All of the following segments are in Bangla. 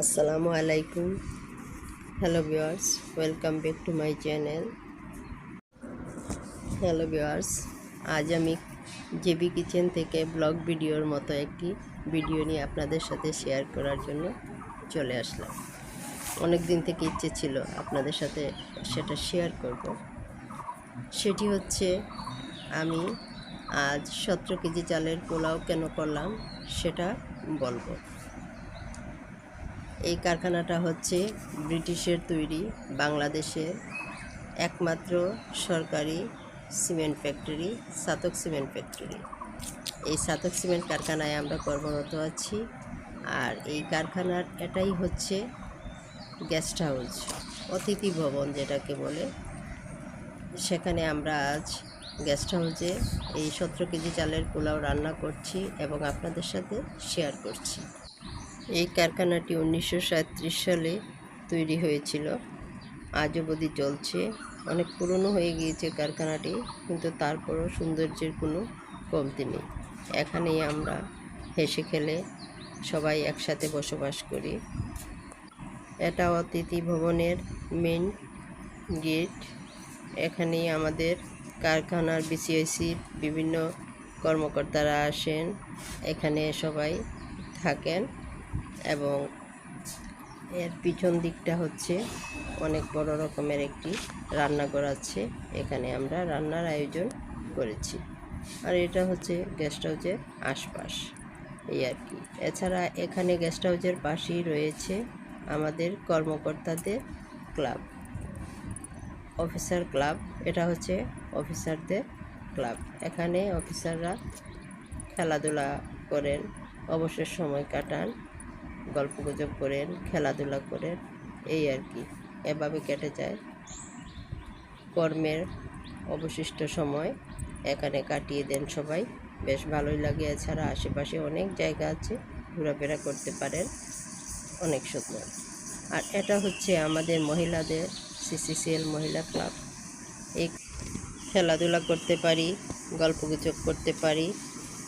আসসালামু আলাইকুম। Hello viewers welcome back to my channel hello viewers আজ আমি জেবি কিচেন থেকে ব্লগ ভিডিওর মতো একটি ভিডিও নিয়ে আপনাদের সাথে শেয়ার করার জন্য চলে আসলাম। অনেক দিন থেকে ইচ্ছে ছিল আপনাদের সাথে সেটা শেয়ার করব। সেটি হচ্ছে, আমি আজ সতেরো কেজি চালের পোলাও কেন করলাম সেটা বলব। এই কারখানাটা হচ্ছে ব্রিটিশের তৈরি, বাংলাদেশের একমাত্র সরকারি cement factory, Chhatak cement factory. এই সাতক সিমেন্ট কারখানায় আমরা কর্মরত আছি আর এই কারখানার এটাই হচ্ছে গেস্ট হাউস, অতিথি ভবন যেটাকে বলে। সেখানে আমরা আজ গেস্ট হাউসে এই সতেরো কেজি চালের পোলাও রান্না করছি এবং আপনাদের সাথে শেয়ার করছি। এই কারখানাটি উনিশশো সালে তৈরি হয়েছিল। আজ অবধি চলছে। অনেক পুরনো হয়ে গিয়েছে কারখানাটি, কিন্তু তারপরও সৌন্দর্যের কোনো কমতি নেই। এখানেই আমরা হেসে খেলে সবাই একসাথে বসবাস করি। এটা অতিথি ভবনের মেন গেট। এখানেই আমাদের কারখানার বিসিআইসির বিভিন্ন কর্মকর্তারা আসেন। এখানে সবাই থাকেন। এবং এর পিছন দিকটা হচ্ছে অনেক বড় রকমের একটি রান্নাঘর আছে। এখানে আমরা রান্নার আয়োজন করেছি। আর এটা হচ্ছে গেস্ট হাউসের আশপাশ। এই আর কি। এছাড়া এখানে গেস্ট হাউসের পাশেই রয়েছে আমাদের কর্মকর্তাদের ক্লাব অফিসার ক্লাব। এটা হচ্ছে অফিসারদের ক্লাব। এখানে অফিসাররা খেলাধুলা করেন, অবসর সময় কাটান। গল্পগুজব করেন, খেলাধুলা করেন, এই আর কি। এভাবে কেটে যায়। কর্মের অবশিষ্ট সময় এখানে কাটিয়ে দেন সবাই। বেশ ভালোই লাগে। এছাড়া আশেপাশে অনেক জায়গা আছে, ঘোরাফেরা করতে পারেন। অনেক সুন্দর। আর এটা হচ্ছে আমাদের মহিলাদের সিসিসিএল মহিলা ক্লাব। এই খেলাধুলা করতে পারি গল্পগুজব করতে পারি,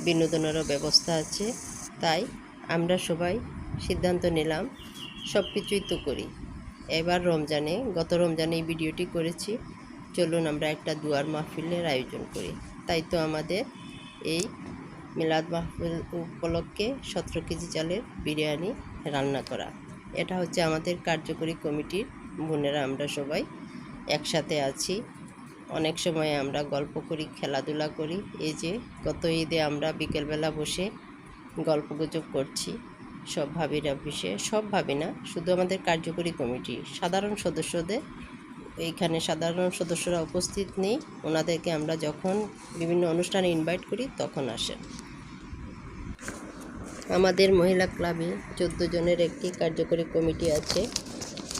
বিনোদনেরও ব্যবস্থা আছে। তাই আমরা সবাই সিদ্ধান্ত নিলাম সব কিছুই তো করি। এবার রমজানে, গত রমজানে এই ভিডিওটি করেছি। চলুন আমরা একটা দুয়ার মাহফিলের আয়োজন করি। তাই তো আমাদের এই মিলাদ মাহফিল উপলক্ষে সতেরো কেজি চালের বিরিয়ানি রান্না করা। এটা হচ্ছে আমাদের কার্যকরী কমিটির বোনেরা, আমরা সবাই একসাথে আছি। অনেক সময় আমরা গল্প করি, খেলাধুলা করি। এই যে গত ঈদে আমরা বিকেলবেলা বসে গল্পগুজব করছি। সব ভাবিরা অফিসে, সব ভাবি না, শুধু আমাদের কার্যকরী কমিটি। সাধারণ সদস্যদের, এইখানে সাধারণ সদস্যরা উপস্থিত নেই, ওনাদেরকে আমরা যখন বিভিন্ন অনুষ্ঠানে ইনভাইট করি, তখন আসেন। আমাদের মহিলা ক্লাবে চোদ্দ জনের একটি কার্যকরী কমিটি আছে।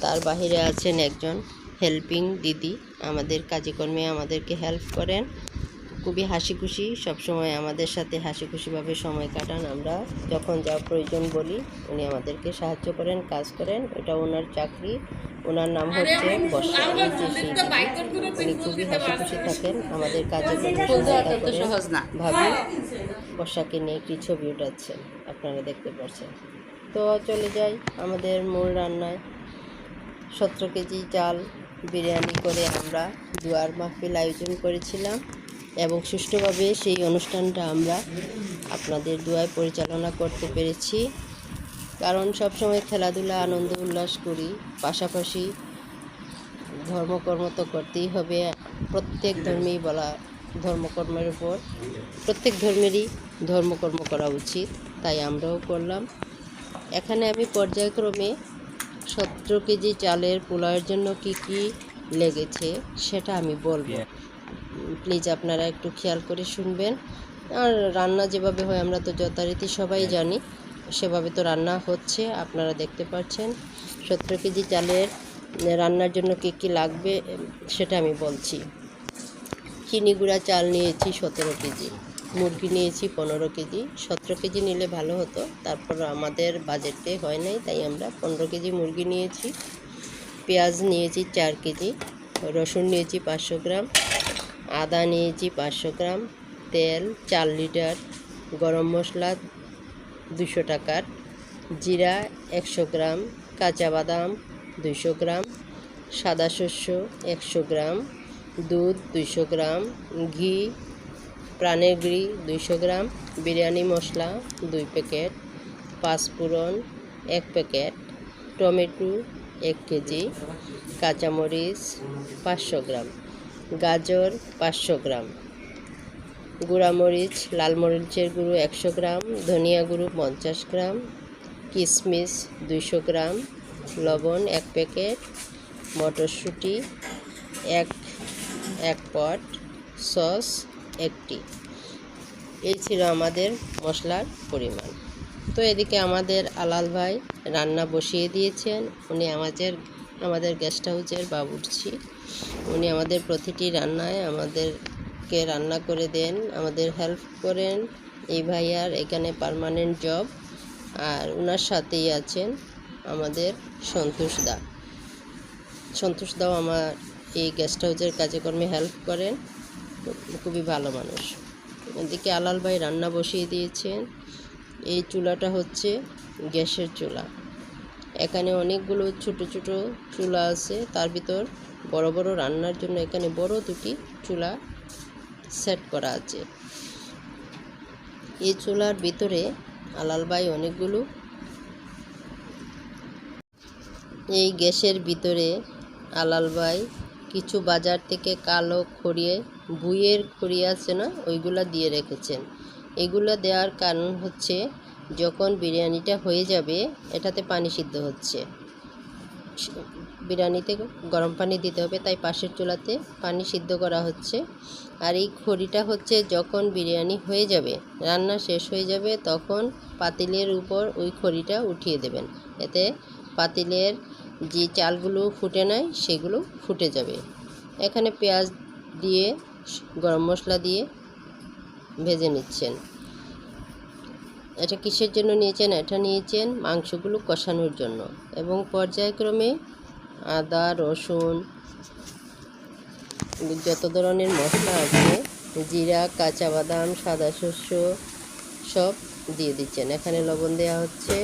তার বাহিরে আছেন একজন হেল্পিং দিদি। আমাদের কাজকর্মে আমাদেরকে হেল্প করেন। খুবই হাসি খুশি সবসময় আমাদের সাথে হাসি খুশিভাবে সময় কাটান আমরা। যখন যা প্রয়োজন বলি উনি আমাদেরকে সাহায্য করেন কাজ করেন। এটা ওনার চাকরি। ওনার নাম হচ্ছে বর্ষা। উনি খুবই হাসি খুশি থাকেন। আমাদের কাজে সহায়তা ভাবি বর্ষাকে নিয়ে একটি ছবি উঠাচ্ছেন। আপনারা দেখতে পাচ্ছেন। তো চলে যাই আমাদের মূল রান্নায়। সতেরো কেজি চাল বিরিয়ানি করে আমরা দুয়ার মাহফিল আয়োজন করেছিলাম। এবং সুষ্ঠুভাবে সেই অনুষ্ঠানটা আমরা আপনাদের দুয়ায় পরিচালনা করতে পেরেছি। কারণ সবসময় খেলাধুলা, আনন্দ, উল্লাস করি, পাশাপাশি ধর্মকর্ম তো করতেই হবে। প্রত্যেক ধর্মেই বলা ধর্মকর্মের উপর, প্রত্যেক ধর্মেরই ধর্মকর্ম করা উচিত, তাই আমরাও করলাম। এখানে আমি পর্যায়ক্রমে সতেরো কেজি চালের পোলাওয়ের জন্য কি কি লেগেছে সেটা আমি বলব। প্লিজ আপনারা একটু খেয়াল করে শুনবেন। আর রান্না যেভাবে হয় আমরা তো যথারীতি সবাই জানি সেভাবে তো রান্না হচ্ছে আপনারা দেখতে পাচ্ছেন। সতেরো কেজি চালের রান্নার জন্য কী কী লাগবে সেটা আমি বলছি। চিনি গুঁড়া চাল নিয়েছি সতেরো কেজি মুরগি নিয়েছি পনেরো কেজি। সতেরো কেজি নিলে ভালো হতো তারপর আমাদের বাজেটে হয় নাই তাই আমরা পনেরো কেজি মুরগি নিয়েছি। পেঁয়াজ নিয়েছি চার কেজি রসুন নিয়েছি পাঁচশো গ্রাম আদা নিয়েছি পাঁচশো গ্রাম, তেল চার লিটার, গরম মশলা দুশো টাকার, জিরা একশো গ্রাম, কাঁচা বাদাম দুইশো গ্রাম, সাদা শস্য একশো গ্রাম, দুধ দুইশো গ্রাম, ঘি প্রাণের ঘি দুইশো গ্রাম, বিরিয়ানি মশলা দুই প্যাকেট, পাঁচফোড়ন এক প্যাকেট, টমেটো এক কেজি, কাঁচামরিচ পাঁচশো গ্রাম। গাজর পাঁচশো গ্রাম। গুঁড়ামরিচ লাল মরিচের গুঁড়ো একশো গ্রাম, ধনিয়া গুঁড়ো পঞ্চাশ গ্রাম কিশমিশ দুইশো গ্রাম, লবণ এক প্যাকেট, মটরশুঁটি এক এক পট, সস একটি। এই ছিল আমাদের মশলার পরিমাণ। তো এদিকে আমাদের আলাল ভাই রান্না বসিয়ে দিয়েছেন। উনি আমাদের আমাদের গেস্ট হাউসের বাবুর্চি। উনি আমাদের প্রতিটি রান্নায় আমাদেরকে রান্না করে দেন, আমাদের হেল্প করেন। এই ভাইয়ার এখানে পার্মানেন্ট জব আর ওনার সাথেই আছেন আমাদের সন্তোষ দা। সন্তোষ দাও আমার এই গেস্ট হাউসের কাজে কর্মে হেল্প করেন। খুবই ভালো মানুষ। এদিকে আলাল ভাই রান্না বসিয়ে দিয়েছেন। এই চুলাটা হচ্ছে গ্যাসের চুলা। এখানে অনেকগুলো ছোট ছোট চুলা আছে। তার ভিতর বড় বড় রান্নার জন্য এখানে বড় দুটি চুলা সেট করা আছে। এই চুলার ভিতরে আলাল ভাই অনেকগুলো এই গ্যাসের ভিতরে আলাল ভাই কিছু বাজার থেকে কালো খড়িয়ে বুইয়ের খড়ি আছে না? ওইগুলা দিয়ে রেখেছেন। এগুলো দেওয়ার কারণ হচ্ছে যখন বিরিয়ানিটা হয়ে যাবে, এটাতে পানি সিদ্ধ হচ্ছে। বিরিয়ানিতে গরম পানি দিতে হবে, তাই পাশের চুলাতে পানি সিদ্ধ করা হচ্ছে। আর এই খড়িটা হচ্ছে যখন বিরিয়ানি হয়ে যাবে, রান্না শেষ হয়ে যাবে, তখন পাতিলের উপর ওই খড়িটা উঠিয়ে দেবেন। এতে পাতিলের যে চালগুলো ফুটে নেয় সেগুলো ফুটে যাবে। এখানে পেঁয়াজ দিয়ে, গরম মশলা দিয়ে ভেজে নিচ্ছেন। এটা কিসের জন্য নিয়েছেন? এটা নিয়েছেন মাংসগুলো কষানোর জন্য। এবং পর্যায়ক্রমে আদা, রসুন, যত ধরনের মশলা আছে, জিরা কাঁচা বাদাম সাদা শস্য সব দিয়ে দিচ্ছেন। এখানে লবণ দেওয়া হচ্ছে।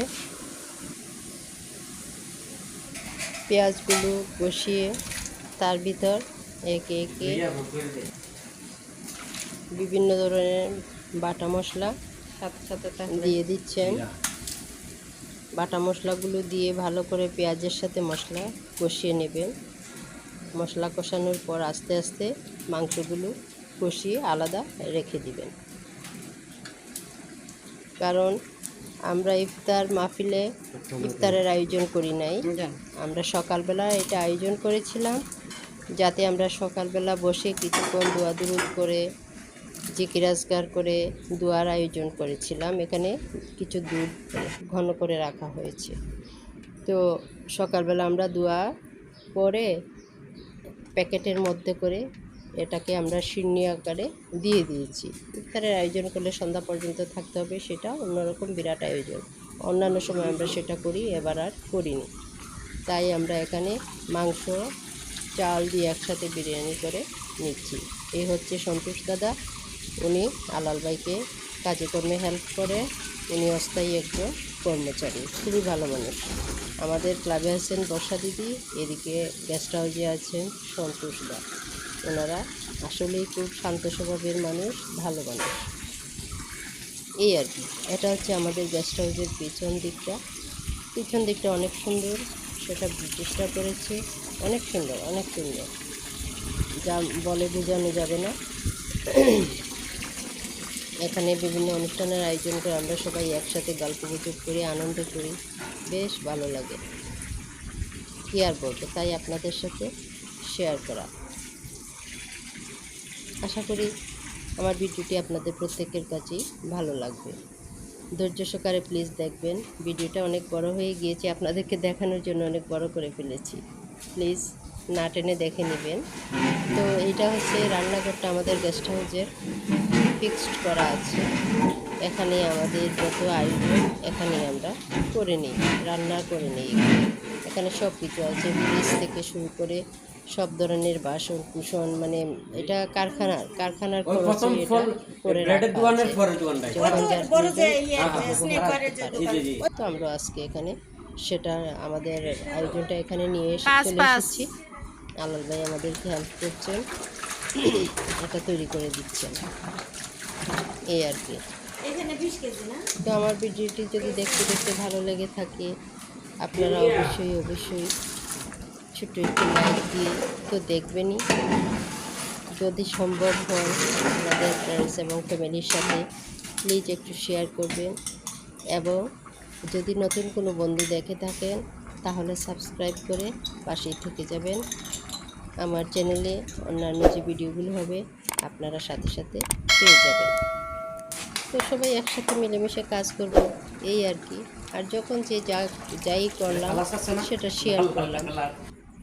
পেঁয়াজগুলো কষিয়ে তার ভিতর একে একে বিভিন্ন ধরনের বাটা মশলা সাথে সাথে দিয়ে দিচ্ছেন। বাটা মশলাগুলো দিয়ে ভালো করে পেঁয়াজের সাথে মশলা কষিয়ে নেবেন। মশলা কষানোর পর আস্তে আস্তে মাংসগুলো কষিয়ে আলাদা রেখে দিবেন। কারণ আমরা ইফতার মাহফিলে ইফতারের আয়োজন করি নাই। আমরা সকালবেলা এটা আয়োজন করেছিলাম। যাতে আমরা সকালবেলা বসে কিছুক্ষণ দোয়া দুরুদ করে জিকিরাজগার করে দোয়ার আয়োজন করেছিলাম। এখানে কিছু দুধ ঘন করে রাখা হয়েছে। তো সকালবেলা আমরা দোয়া করে প্যাকেটের মধ্যে করে এটাকে আমরা সিন্নি আকারে দিয়ে দিয়েছি। ইফতারের আয়োজন করলে সন্ধ্যা পর্যন্ত থাকতে হবে, সেটা অন্যরকম বিরাট আয়োজন। অন্যান্য সময় আমরা সেটা করি, এবার আর করিনি। তাই আমরা এখানে মাংস, চাল দিয়ে একসাথে বিরিয়ানি করে নিচ্ছি। এই হচ্ছে সন্তোষ দাদা। উনি আলাল ভাইকে কাজে কর্মে হেল্প করে। উনি অস্থায়ী একজন কর্মচারী, খুবই ভালো মানুষ। আমাদের ক্লাবে আছেন বর্ষা দিদি, এদিকে গেস্ট হাউসে আছেন সন্তোষ দা। ওনারা আসলেই খুব শান্ত স্বভাবের মানুষ, ভালো মানুষ। এই আর কি, এটা হচ্ছে আমাদের গেস্ট হাউসের পিছন দিকটা। পিছন দিকটা অনেক সুন্দর, সেটা ব্রিটিশরা করেছে। অনেক সুন্দর অনেক সুন্দর। যা বলে বোঝানো যাবে না। এখানে বিভিন্ন অনুষ্ঠানের আয়োজন করে আমরা সবাই একসাথে গল্প গুজব করি, আনন্দ করি। বেশ ভালো লাগে। কী আর বলব, তাই আপনাদের সাথে শেয়ার করা। আশা করি আমার ভিডিওটি আপনাদের প্রত্যেকের কাছেই ভালো লাগবে। ধৈর্য সহকারে প্লিজ দেখবেন। ভিডিওটা অনেক বড় হয়ে গিয়েছে, আপনাদেরকে দেখানোর জন্য অনেক বড় করে ফেলেছি। প্লিজ না টেনে দেখে নেবেন। তো এইটা হচ্ছে রান্নাঘরটা আমাদের গেস্ট হাউসের ফিক্সড করা আছে। এখানে আমাদের যত আয়োজন এখানে আমরা করে নিই রান্না করে নিই। এখানে। সব কিছু আছে ফ্রিজ থেকে শুরু করে সব ধরনের বাসন কুসন মানে এটা কারখানার কারখানার খরচে এটা করে তো আমরা আজকে এখানে সেটা আমাদের আয়োজনটা এখানে নিয়ে এসে চলে এসেছি। আলাল ভাই আমাদেরকে হেল্প করছেন। এটা তৈরি করে দিচ্ছেন। এই আর কি। তো আমার ভিডিওটি যদি দেখতে দেখতে ভালো লেগে থাকে আপনারা অবশ্যই অবশ্যই ছোট্ট একটু লাইক দিয়ে তো দেখবেনই। যদি সম্ভব হয় আমাদের ফ্রেন্ডস এবং ফ্যামিলির সাথে প্লিজ একটু শেয়ার করবেন। এবং যদি নতুন কোনো বন্ধু দেখে থাকেন তাহলে সাবস্ক্রাইব করে পাশেই থেকে যাবেন। আমার চ্যানেলে অন্যান্য যে ভিডিওগুলো হবে, আপনারা সাথে সাথে পেয়ে যাবেন। তো সবাই একসাথে মিলেমিশে কাজ করব, এই আর কি। আর যখন যে যা, যাই করলাম, সেটা শেয়ার করলাম।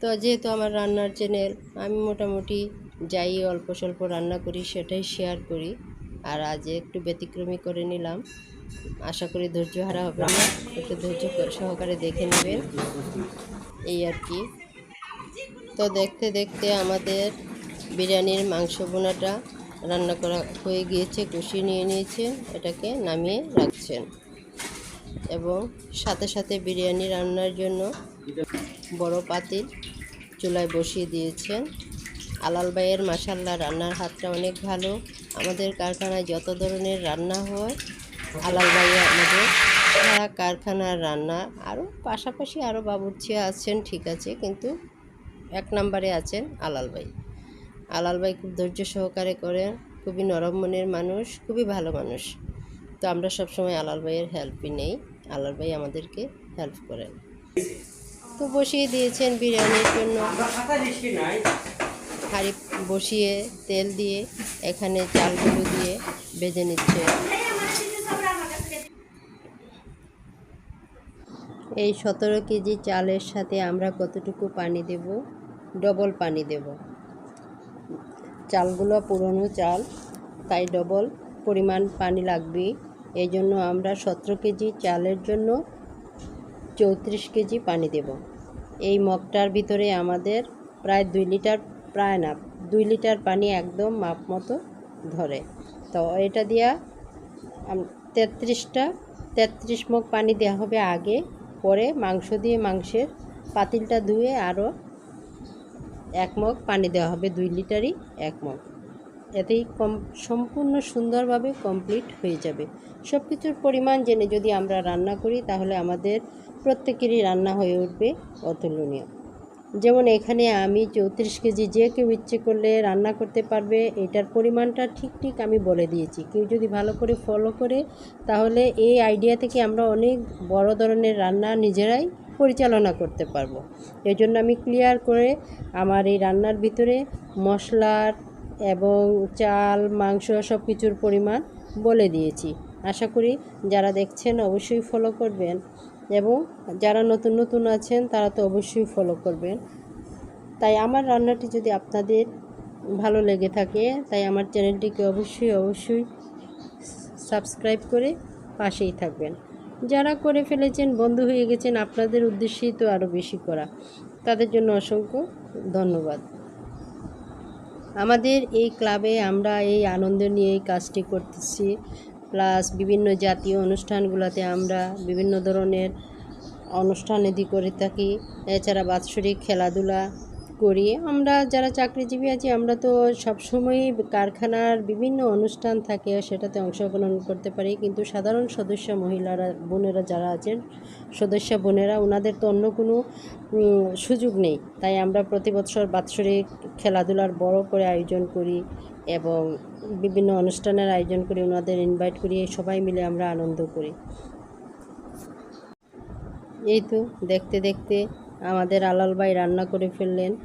তো যেহেতু আমার রান্নার চ্যানেল আমি মোটামুটি যাই অল্প স্বল্প রান্না করি, সেটাই শেয়ার করি। আর আজ একটু ব্যতিক্রমী করে নিলাম। আশা করি ধৈর্য হারা হবে না। একটু ধৈর্য সহকারে দেখে নেবেন। এই আর কি। তো দেখতে দেখতে আমাদের বিরিয়ানির মাংস বোনাটা রান্না করা হয়ে গিয়েছে, কষিয়ে নিয়ে নিয়েছেন এটাকে নামিয়ে রাখছেন। এবং সাথে সাথে বিরিয়ানি রান্নার জন্য বড় পাতিল চুলায় বসিয়ে দিয়েছেন। আলাল ভাইয়ের মাসাল্লাহ রান্নার হাতটা অনেক ভালো। আমাদের কারখানায় যত ধরনের রান্না হয়, আলাল ভাইয়া আমাদের সারা কারখানার রান্না। আরও পাশাপাশি আরও বাবুর্চি আছেন, ঠিক আছে, কিন্তু এক নম্বরে আছেন আলাল ভাই। আলাল ভাই খুব ধৈর্য সহকারে করেন খুবই নরম মনের মানুষ, খুবই ভালো মানুষ। তো আমরা সবসময় আলাল ভাইয়ের হেল্পই নেই। আলাল ভাই আমাদেরকে হেল্প করেন। তো বসিয়ে দিয়েছেন বিরিয়ানির জন্য। হাঁড়ি বসিয়ে তেল দিয়ে, এখানে চালগুলো দিয়ে ভেজে নিচ্ছে। এই সতেরো কেজি চালের সাথে আমরা কতটুকু পানি দেব? ডবল পানি দেব। চালগুলো পুরনো চাল, তাই ডবল পরিমাণ পানি লাগবে। এই জন্য আমরা সতেরো কেজি চালের জন্য চৌত্রিশ কেজি পানি দেব। এই মগটার ভিতরে আমাদের প্রায় দুই লিটার, প্রায় না, দুই লিটার পানি একদম মাপ মতো ধরে। তো এটা দিয়া তেত্রিশটা, তেত্রিশ মগ পানি দেওয়া হবে আগে। পরে মাংস দিয়ে মাংসের পাতিলটা ধুয়ে আরও এক মগ পানি দেওয়া হবে দুই লিটারই এক মগ। এতেই কম, সম্পূর্ণ সুন্দরভাবে কমপ্লিট হয়ে যাবে। সব কিছুর পরিমাণ জেনে যদি আমরা রান্না করি, তাহলে আমাদের প্রত্যেকেরই রান্না হয়ে উঠবে অতুলনীয়। যেমন এখানে আমি চৌত্রিশ কেজি যে কেউ ইচ্ছে করলে রান্না করতে পারবে, এটার পরিমাণটা ঠিক ঠিক আমি বলে দিয়েছি। কেউ যদি ভালো করে ফলো করে, তাহলে এই আইডিয়া থেকে আমরা অনেক বড় ধরনের রান্না নিজেরাই পরিচালনা করতে পারব। এই জন্য আমি ক্লিয়ার করে আমার এই রান্নার ভিতরে মশলার এবং চাল, মাংস সব কিছুর পরিমাণ বলে দিয়েছি। আশা করি যারা দেখছেন অবশ্যই ফলো করবেন এবং যারা নতুন নতুন আছেন তারা তো অবশ্যই ফলো করবেন। তাই আমার রান্নাটি যদি আপনাদের ভালো লেগে থাকে, তাই আমার চ্যানেলটিকে অবশ্যই অবশ্যই সাবস্ক্রাইব করে পাশেই থাকবেন। যারা করে ফেলেছেন, বন্ধু হয়ে গেছেন, আপনাদের উদ্দেশ্যেই তো আরও বেশি করা। তাদের জন্য অসংখ্য ধন্যবাদ। আমাদের এই ক্লাবে আমরা এই আনন্দ নিয়ে এই কাজটি করতেছি। প্লাস বিভিন্ন জাতীয় অনুষ্ঠানগুলোতে আমরা বিভিন্ন ধরনের অনুষ্ঠান এদি করে থাকি। এছাড়া বাৎসরিক খেলাধুলা করি আমরা যারা চাকরিজীবী আছি, আমরা তো সবসময়ই কারখানার বিভিন্ন অনুষ্ঠান থাকে, সেটাতে অংশগ্রহণ করতে পারি। কিন্তু সাধারণ সদস্য মহিলারা, বোনেরা যারা আছেন, সদস্য বোনেরা ওনাদের তো অন্য কোনো সুযোগ নেই। তাই আমরা প্রতি বছর বাৎসরিক খেলাধুলার বড় করে আয়োজন করি এবং বিভিন্ন অনুষ্ঠানের আয়োজন করি ওনাদের ইনভাইট করি সবাই মিলে আমরা আনন্দ করি। এই তো দেখতে দেখতে আমাদের আলাল ভাই রান্না করে ফেললেন।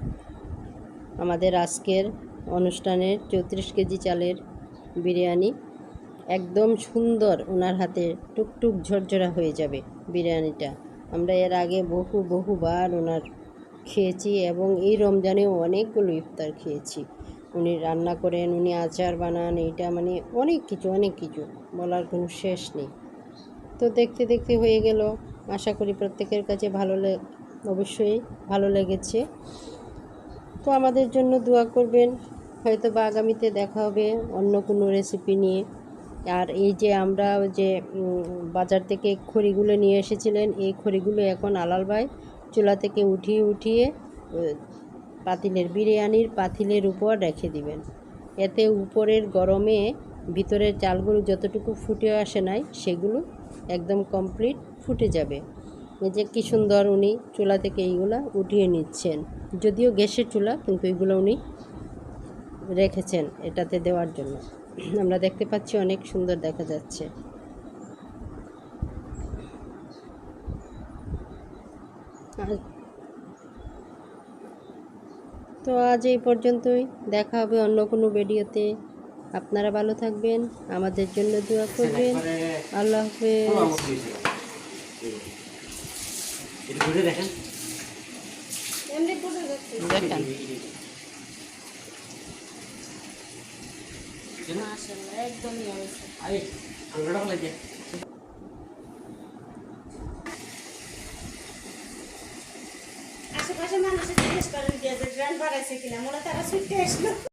আমাদের আজকের অনুষ্ঠানের চৌত্রিশ কেজি চালের বিরিয়ানি একদম সুন্দর ওনার হাতে টুকটুক ঝরঝরা হয়ে যাবে বিরিয়ানিটা। আমরা এর আগে বহু, বহুবার ওনার খেয়েছি এবং এই রমজানেও অনেকগুলো ইফতার খেয়েছি। উনি রান্না করেন, উনি আচার বানান, এইটা মানে অনেক কিছু অনেক কিছু, বলার কোনো শেষ নেই। তো দেখতে দেখতে হয়ে গেল। আশা করি প্রত্যেকের কাছে ভালো অবশ্যই ভালো লেগেছে। তো আমাদের জন্য দোয়া করবেন। হয়তো বা আগামীতে দেখা হবে অন্য কোনো রেসিপি নিয়ে। আর এই যে আমরা যে বাজার থেকে খড়িগুলো নিয়ে এসেছিলেন, এই খড়িগুলো এখন আলাল ভাই চুলা থেকে উঠিয়ে উঠিয়ে পাতিলের বিরিয়ানির পাতিলের উপর রেখে দিবেন। এতে উপরের গরমে ভিতরের চালগুলো যতটুকু ফুটে আসে নাই, সেগুলো একদম কমপ্লিট ফুটে যাবে। যে কী সুন্দর উনি চুলা থেকে এইগুলা উঠিয়ে নিচ্ছেন। যদিও গ্যাসের চুলা কিন্তু এগুলো উনি রেখেছেন এটাতে দেওয়ার জন্য। আমরা দেখতে পাচ্ছি অনেক সুন্দর দেখা যাচ্ছে। তো আজ এই পর্যন্তই। দেখা হবে অন্য কোনো ভিডিওতে। আপনারা ভালো থাকবেন আমাদের জন্য দোয়া করবেন। আল্লাহ হাফেজ। এটা ঘুরে দেখেন। দেখেন। আরে আঙ্গাটা ভালো লাগে আশেপাশে মানুষের জিজ্ঞেস করেন যে গ্র্যান্ড বাড়াইছে কিনা মনে তারা ছুটে আসলো